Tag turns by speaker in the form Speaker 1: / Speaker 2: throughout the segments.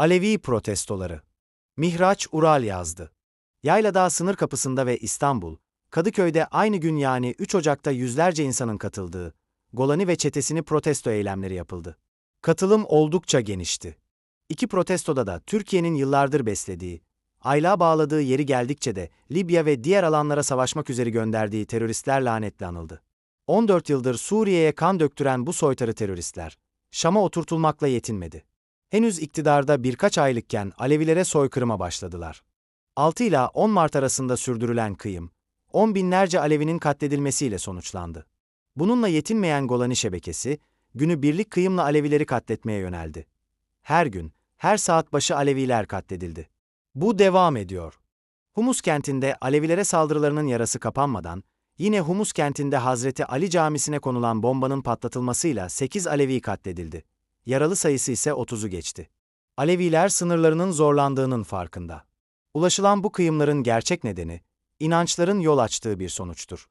Speaker 1: Alevi protestoları. Mihraç Ural yazdı. Yayladağ sınır kapısında ve İstanbul, Kadıköy'de aynı gün yani 3 Ocak'ta yüzlerce insanın katıldığı, Golani ve çetesini protesto eylemleri yapıldı. Katılım oldukça genişti. İki protestoda da Türkiye'nin yıllardır beslediği, aylığa bağladığı yeri geldikçe de Libya ve diğer alanlara savaşmak üzere gönderdiği teröristler lanetli anıldı. 14 yıldır Suriye'ye kan döktüren bu soytarı teröristler, Şam'a oturtulmakla yetinmedi. Henüz iktidarda birkaç aylıkken Alevilere soykırıma başladılar. 6 ila 10 Mart arasında sürdürülen kıyım, on binlerce Alevinin katledilmesiyle sonuçlandı. Bununla yetinmeyen Golani şebekesi, günü birlik kıyımla Alevileri katletmeye yöneldi. Her gün, her saat başı Aleviler katledildi. Bu devam ediyor. Humus kentinde Alevilere saldırılarının yarası kapanmadan, yine Humus kentinde Hazreti Ali Camisi'ne konulan bombanın patlatılmasıyla 8 Alevi katledildi. Yaralı sayısı ise 30'u geçti. Aleviler sınırlarının zorlandığının farkında. Ulaşılan bu kıyımların gerçek nedeni, inançların yol açtığı bir sonuçtur.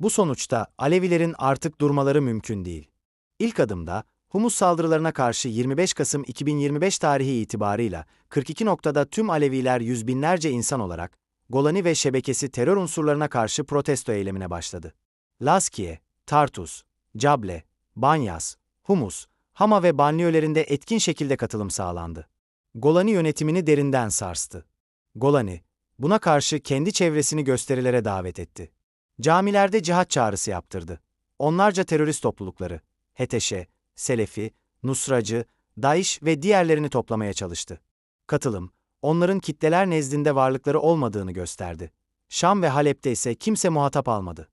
Speaker 1: Bu sonuçta Alevilerin artık durmaları mümkün değil. İlk adımda, Humus saldırılarına karşı 25 Kasım 2025 tarihi itibarıyla 42 noktada tüm Aleviler yüz binlerce insan olarak Golani ve şebekesi terör unsurlarına karşı protesto eylemine başladı. Laskiye, Tartus, Cable, Banyas, Humus, Hama ve banliyölerinde etkin şekilde katılım sağlandı. Golani yönetimini derinden sarstı. Golani, buna karşı kendi çevresini gösterilere davet etti. Camilerde cihat çağrısı yaptırdı. Onlarca terörist toplulukları, Heteşe, Selefi, Nusracı, Daesh ve diğerlerini toplamaya çalıştı. Katılım, onların kitleler nezdinde varlıkları olmadığını gösterdi. Şam ve Halep'te ise kimse muhatap almadı.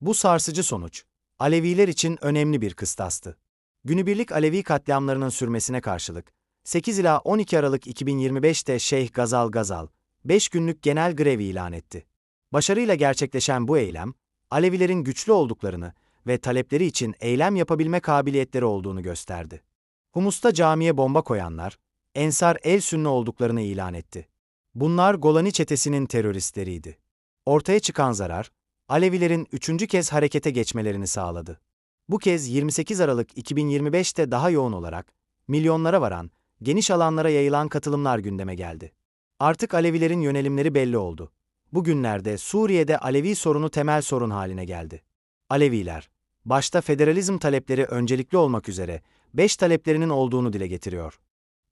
Speaker 1: Bu sarsıcı sonuç, Aleviler için önemli bir kıstastı. Günübirlik Alevi katliamlarının sürmesine karşılık, 8 ila 12 Aralık 2025'te Şeyh Gazal Gazal, 5 günlük genel grevi ilan etti. Başarıyla gerçekleşen bu eylem, Alevilerin güçlü olduklarını ve talepleri için eylem yapabilme kabiliyetleri olduğunu gösterdi. Humus'ta camiye bomba koyanlar, Ensar el sünni olduklarını ilan etti. Bunlar Golani çetesinin teröristleriydi. Ortaya çıkan zarar, Alevilerin üçüncü kez harekete geçmelerini sağladı. Bu kez 28 Aralık 2025'te daha yoğun olarak, milyonlara varan, geniş alanlara yayılan katılımlar gündeme geldi. Artık Alevilerin yönelimleri belli oldu. Bugünlerde Suriye'de Alevi sorunu temel sorun haline geldi. Aleviler, başta federalizm talepleri öncelikli olmak üzere, beş taleplerinin olduğunu dile getiriyor.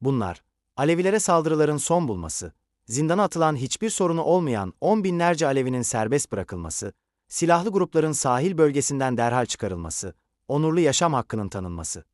Speaker 1: Bunlar, Alevilere saldırıların son bulması, zindana atılan hiçbir sorunu olmayan on binlerce Alevinin serbest bırakılması, silahlı grupların sahil bölgesinden derhal çıkarılması, onurlu yaşam hakkının tanınması.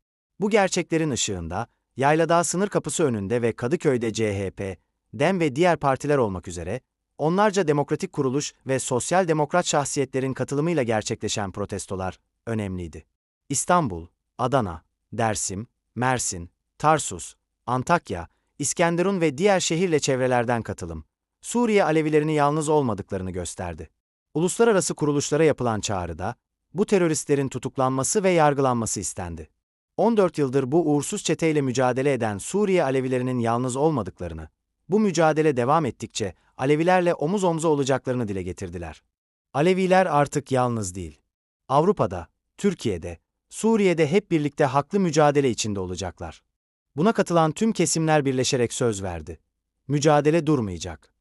Speaker 1: Bu gerçeklerin ışığında, Yayladağ sınır kapısı önünde ve Kadıköy'de CHP, DEM ve diğer partiler olmak üzere, onlarca demokratik kuruluş ve sosyal demokrat şahsiyetlerin katılımıyla gerçekleşen protestolar önemliydi. İstanbul, Adana, Dersim, Mersin, Tarsus, Antakya, İskenderun ve diğer şehirle çevrelerden katılım, Suriye Alevilerini yalnız olmadıklarını gösterdi. Uluslararası kuruluşlara yapılan çağrıda, bu teröristlerin tutuklanması ve yargılanması istendi. 14 yıldır bu uğursuz çeteyle mücadele eden Suriye Alevilerinin yalnız olmadıklarını, bu mücadele devam ettikçe Alevilerle omuz omuza olacaklarını dile getirdiler. Aleviler artık yalnız değil. Avrupa'da, Türkiye'de, Suriye'de hep birlikte haklı mücadele içinde olacaklar. Buna katılan tüm kesimler birleşerek söz verdi. Mücadele durmayacak.